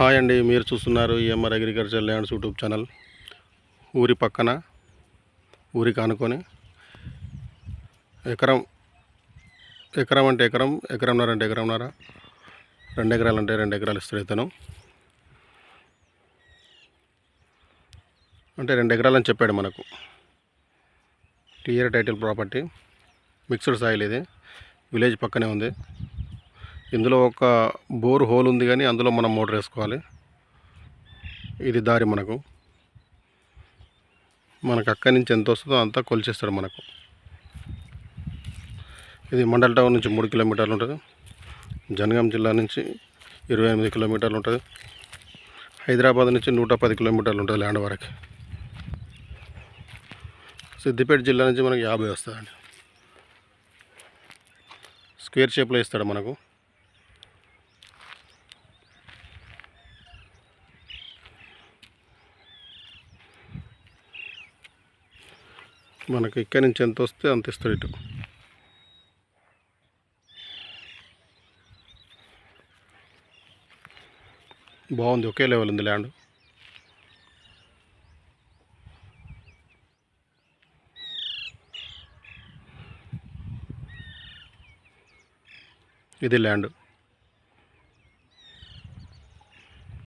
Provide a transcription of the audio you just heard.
Hi అండి మీరు చూస్తున్నారు EMR agriculture lands YouTube channel. ఊరి పక్కన ఊరికి ఆనుకొని ఎకరం ఎకరం అంటే ఎకరం ఎకరంన్నర అంటే ఎకరంన్నర రెండు ఎకరాలు అంటే రెండు ఎకరాలు ఇస్తాడు ఇతను. అంటే రెండు ఎకరాలని చెప్పాడు మనకు. TR title property mixed soil ఇది విలేజ్ పక్కనే ఉంది. ఇందులో ఒక బోర్ హోల్ ఉంది కానీ అందులో మనం మోటార్ వేసుకోవాలి. ఇది దారి మనకు. మనకు అక్కడి నుంచి ఎంత వస్తుందో అంతా కొలిచేస్తాడు మనకు. ఇది మండల్ టౌన్ నుంచి మూడు కిలోమీటర్లు ఉంటుంది. జనగాం జిల్లా నుంచి ఇరవై ఎనిమిది కిలోమీటర్లు ఉంటుంది. హైదరాబాద్ నుంచి నూట పది కిలోమీటర్లు ఉంటుంది ల్యాండ్ వరకు. సిద్దిపేట జిల్లా నుంచి మనకు యాభై వస్తుందండి. స్క్వేర్ షేప్లో ఇస్తాడు మనకు. మనకి ఇక్కడి నుంచి ఎంత వస్తే అంత ఇస్తాడు ఇటు. బాగుంది ఒకే లెవెల్ ఉంది ల్యాండ్ ఇది ల్యాండ్